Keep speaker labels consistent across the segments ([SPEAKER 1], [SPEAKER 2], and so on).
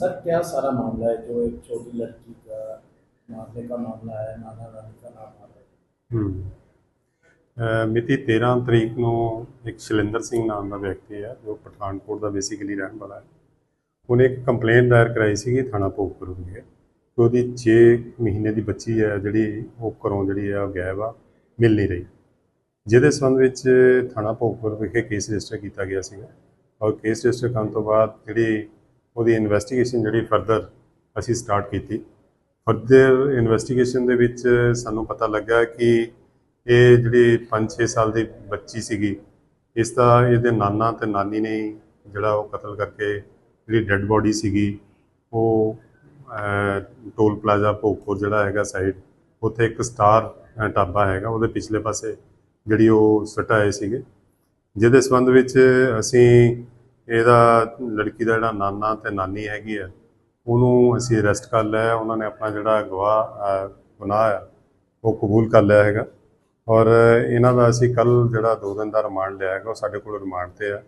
[SPEAKER 1] Sir क्या सारा मामला है जो एक छोटी लड़की का मारने का मामला है नाना नानी का नाम आ रहा है
[SPEAKER 2] ਹੂੰ ਅਹ ਮਿਤੀ 13 ਤਰੀਕ ਨੂੰ ਇੱਕ ਸ਼ੈਲਿੰਦਰ ਸਿੰਘ ਨਾਮ ਦਾ ਵਿਅਕਤੀ ਹੈ ਜੋ ਪਠਾਨਕੋਟ ਦਾ ਬੇਸਿਕਲੀ ਰਹਿਣ ਵਾਲਾ ਹੈ ਉਹਨੇ ਇੱਕ ਕੰਪਲੇਂਟ ਦਾਇਰ ਕਰਾਈ ਸੀਗੀ ਥਾਣਾ ਭੋਗਪੁਰ ਵਿਖੇ ਕਿ ਉਹਦੀ 6 ਮਹੀਨੇ ਦੀ ਬੱਚੀ ਹੈ ਜਿਹੜੀ ਉਹ ਘਰੋਂ ਜਿਹੜੀ ਹੈ ਉਹ ਗਾਇਬ ਆ ਮਿਲ ਨਹੀਂ ਰਹੀ ਜਿਹਦੇ ਸੰਬੰਧ ਵਿੱਚ ਥਾਣਾ ਭੋਗਪੁਰ ਵਿਖੇ ਕੇਸ ਰਜਿਸਟਰ ਕੀਤਾ ਗਿਆ ਸੀਗਾ ਔਰ ਕੇਸ ਰਜਿਸਟਰ ਕਰਨ ਤੋਂ ਬਾਅਦ ਜਿਹੜੀ ਉਹਦੀ ਇਨਵੈਸਟੀਗੇਸ਼ਨ ਜਿਹੜੀ ਫਰਦਰ ਅਸੀਂ ਸਟਾਰਟ ਕੀਤੀ। ਫਰਦਰ ਇਨਵੈਸਟੀਗੇਸ਼ਨ ਦੇ ਵਿੱਚ ਸਾਨੂੰ ਪਤਾ ਲੱਗਾ ਕਿ ਇਹ ਜਿਹੜੀ 5-6 ਸਾਲ ਦੀ ਬੱਚੀ ਸੀਗੀ, ਇਸ ਦਾ ਇਹਦੇ ਨਾਨਾ ਤੇ ਨਾਨੀ ਨੇ ਜਿਹੜਾ ਉਹ ਕਤਲ ਕਰਕੇ ਜਿਹੜੀ ਡੈੱਡ ਬੋਡੀ ਸੀਗੀ, ਉਹ ਟੋਲ ਪਲਾਜ਼ਾ ਭੋਗਪੁਰ ਜਿਹੜਾ ਹੈਗਾ ਸਾਈਡ ਉੱਥੇ ਇੱਕ ਸਟਾਰ ਢਾਬਾ ਹੈਗਾ, ਉਹਦੇ ਪਿਛਲੇ ਪਾਸੇ ਜਿਹੜੀ ਉਹ ਸਟਾਏ ਸੀਗੇ। ਜਿਹਦੇ ਸੰਬੰਧ ਵਿੱਚ ਅਸੀਂ ਇਹਦਾ ਲੜਕੀ ਦਾ ਜਿਹੜਾ ਨਾਨਾ ਤੇ ਨਾਨੀ ਹੈਗੀ ਆ ਉਹਨੂੰ ਅਸੀਂ ਅਰੈਸਟ ਕਰ ਲਿਆ ਉਹਨਾਂ ਨੇ ਆਪਣਾ ਜਿਹੜਾ ਗਵਾਹ ਗੁਨਾਹ ਹੈ ਉਹ ਕਬੂਲ ਕਰ ਲਿਆ ਹੈਗਾ। ਔਰ ਇਹਨਾਂ ਦਾ ਅਸੀਂ ਕੱਲ ਜਿਹੜਾ ਦੋ ਦਿਨ ਦਾ ਰਿਮਾਂਡ ਲਿਆ ਹੈਗਾ ਉਹ ਸਾਡੇ ਕੋਲ ਰਿਮਾਂਡ ਤੇ ਆ।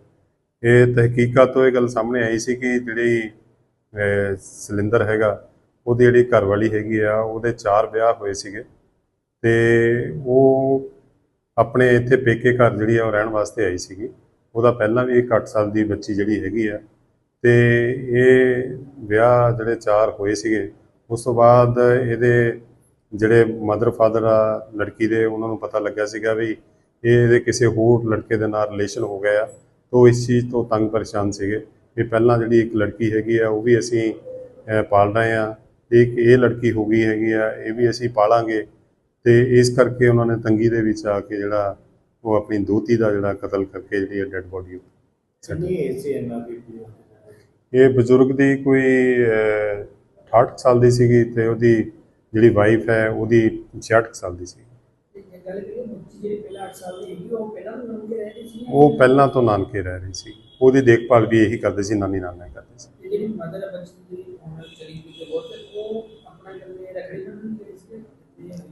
[SPEAKER 2] ਇਹ ਤਹਿਕੀਕਾਤ ਤੋਂ ਇਹ ਗੱਲ ਸਾਹਮਣੇ ਆਈ ਸੀ ਕਿ ਜਿਹੜੀ ਅਹ, ਸਿਲਿੰਦਰ ਹੈਗਾ ਉਹਦੀ ਜਿਹੜੀ ਘਰਵਾਲੀ ਹੈਗੀ ਆ ਉਹਦੇ ਚਾਰ ਵਿਆਹ ਹੋਏ ਸੀਗੇ। ਤੇ ਉਹ ਆਪਣੇ ਇੱਥੇ ਪੇਕੇ ਘਰ ਜਿਹੜੀ ਆ ਉਹ ਰਹਿਣ ਵਾਸਤੇ ਆਈ ਸੀਗੀ। ਉਹਦਾ ਪਹਿਲਾਂ ਵੀ ਇੱਕ 8 ਸਾਲ ਦੀ ਬੱਚੀ ਜਿਹੜੀ ਹੈਗੀ ਆ। ਤੇ ਇਹ ਵਿਆਹ ਜਿਹੜੇ ਚਾਰ ਹੋਏ ਸੀਗੇ, ਉਸ ਤੋਂ ਬਾਅਦ ਇਹਦੇ ਜਿਹੜੇ ਮਦਰ ਫਾਦਰ ਆ, ਲੜਕੀ ਦੇ, ਉਹਨਾਂ ਨੂੰ ਪਤਾ ਲੱਗਿਆ ਸੀਗਾ ਵੀ ਇਹ ਇਹਦੇ ਕਿਸੇ ਹੋਰ ਲੜਕੇ ਦੇ ਨਾਲ ਰਿਲੇਸ਼ਨ ਹੋ ਗਿਆ ਆ। ਤੋਂ ਇਸ ਚੀਜ਼ ਤੋਂ ਤੰਗ ਪਰੇਸ਼ਾਨ ਸੀਗੇ ਵੀ ਪਹਿਲਾਂ ਜਿਹੜੀ ਇੱਕ ਲੜਕੀ ਹੈਗੀ ਆ, ਉਹ ਵੀ ਅਸੀਂ ਪਾਲ ਰਹੇ ਆ। ਇੱਕ ਇਹ ਲੜਕੀ ਹੋ ਗਈ ਹੈਗੀ ਆ, ਇਹ ਵੀ ਅਸੀਂ ਪਾਲਾਂਗੇ। ਤੇ ਇਸ ਕਰਕੇ ਉਹਨਾਂ ਨੇ ਤੰਗੀ ਦੇ ਵਿੱਚ ਆ ਕੇ ਜਿਹੜਾ ਉਹ ਆਪਣੀ ਦੋਤੀ ਦਾ ਜਿਹੜਾ ਕਤਲ ਕਰਕੇ ਜਿਹੜੀ ਡੈੱਡ ਬੋਡੀ ਇਹ ਬਜ਼ੁਰਗ ਦੀ ਕੋਈ 68 ਸਾਲ ਦੀ ਸੀਗੀ ਤੇ ਉਹਦੀ ਜਿਹੜੀ ਵਾਈਫ ਹੈ ਉਹਦੀ 66 ਸਾਲ ਦੀ ਸੀ।
[SPEAKER 3] ਉਹ ਪਹਿਲਾਂ ਤੋਂ
[SPEAKER 2] ਨਾਨਕੇ ਰਹਿ ਰਹੀ ਸੀ। ਉਹਦੀ ਦੇਖਭਾਲ ਵੀ ਇਹੀ ਕਰਦੇ ਸੀ ਨਾਨੀ ਨਾਨਾ ਕਰਦੇ ਸੀ।
[SPEAKER 3] ਜਿਹੜੀ ਮਦਰ ਬੱਚੀ ਦੀ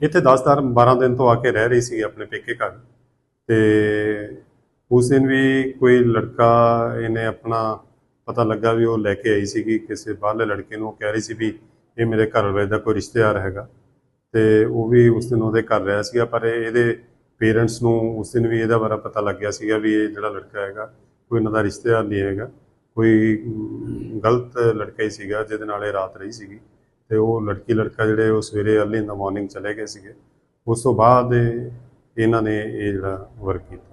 [SPEAKER 2] ਇੱਥੇ 10 12 ਦਿਨ ਤੋਂ ਆ ਕੇ ਰਹਿ ਰਹੀ ਸੀ ਆਪਣੇ ਪੇਕੇ ਘਰ। ਤੇ ਉਸ ਦਿਨ ਵੀ ਕੋਈ ਲੜਕਾ ਇਹਨੇ ਆਪਣਾ ਪਤਾ ਲੱਗਾ ਵੀ ਉਹ ਲੈ ਕੇ ਆਈ ਸੀਗੀ, ਕਿਸੇ ਬਾਹਰਲੇ ਲੜਕੇ ਨੂੰ, ਉਹ ਕਹਿ ਰਹੀ ਸੀ ਵੀ ਇਹ ਮੇਰੇ ਘਰ ਵਾਲੇ ਦਾ ਕੋਈ ਰਿਸ਼ਤੇਦਾਰ ਹੈਗਾ। ਤੇ ਉਹ ਵੀ ਉਸ ਦਿਨ ਉਹਦੇ ਘਰ ਰਿਹਾ ਸੀਗਾ, ਪਰ ਇਹਦੇ ਪੇਰੈਂਟਸ ਨੂੰ ਉਸ ਦਿਨ ਵੀ ਇਹਦਾ ਬਾਰੇ ਪਤਾ ਲੱਗ ਗਿਆ ਸੀਗਾ ਵੀ ਇਹ ਜਿਹੜਾ ਲੜਕਾ ਹੈਗਾ, ਕੋਈ ਇਹਨਾਂ ਦਾ ਰਿਸ਼ਤੇਦਾਰ ਨਹੀਂ ਹੈਗਾ। ਕੋਈ ਗਲਤ ਲੜਕਾ ਹੀ ਸੀਗਾ, ਜਿਹਦੇ ਨਾਲ ਇਹ ਰਾਤ ਰਹੀ ਸੀਗੀ। ਤੇ ਉਹ ਲੜਕੀ ਲੜਕਾ ਜਿਹੜੇ ਉਹ ਸਵੇਰੇ ਅਰਲੀ ਇਨ ਦਾ ਮਾਰਨਿੰਗ ਚਲੇ ਗਏ ਸੀਗੇ। ਉਸ ਤੋਂ ਬਾਅਦ ਇਹਨਾਂ ਨੇ ਇਹ ਜਿਹੜਾ ਵਰਕ ਕੀਤਾ।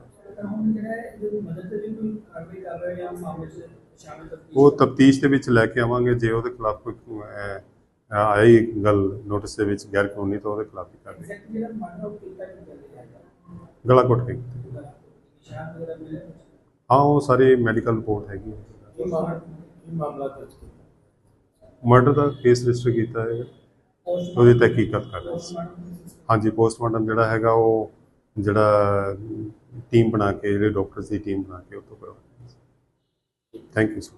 [SPEAKER 2] ਉਹ ਤਫਤੀਸ਼ ਦੇ ਵਿੱਚ ਲੈ ਕੇ ਆਵਾਂਗੇ ਜੇ ਉਹਦੇ ਖਿਲਾਫ ਕੋਈ ਆਈ ਗੱਲ ਨੋਟਿਸ ਦੇ ਵਿੱਚ ਗੈਰ ਕਾਨੂੰਨੀ ਤਾਂ ਉਹਦੇ ਖਿਲਾਫ ਹੀ
[SPEAKER 3] ਕਰਦੇ
[SPEAKER 2] ਗਲਾ ਘੁੱਟ ਕੇ। ਹਾਂ ਉਹ ਸਾਰੇ ਮੈਡੀਕਲ ਰਿਪੋਰਟ ਹੈਗੀ ਮਰਡਰ ਦਾ ਕੇਸ ਰਜਿਸਟਰ ਕੀਤਾ ਹੈ। ਉਹਦੀ ਤਹਿਕੀਕਾਤ ਕਰ ਰਹੇ ਸੀ। ਹਾਂਜੀ ਪੋਸਟਮਾਰਟਮ ਜਿਹੜਾ ਹੈਗਾ ਉਹ ਜਿਹੜਾ ਟੀਮ ਬਣਾ ਕੇ, ਜਿਹੜੇ ਡਾਕਟਰਸ ਦੀ ਟੀਮ ਬਣਾ ਕੇ ਉਹ ਤੋਂ ਕਰਵਾ ਥੈਂਕ ਯੂ ਸੋ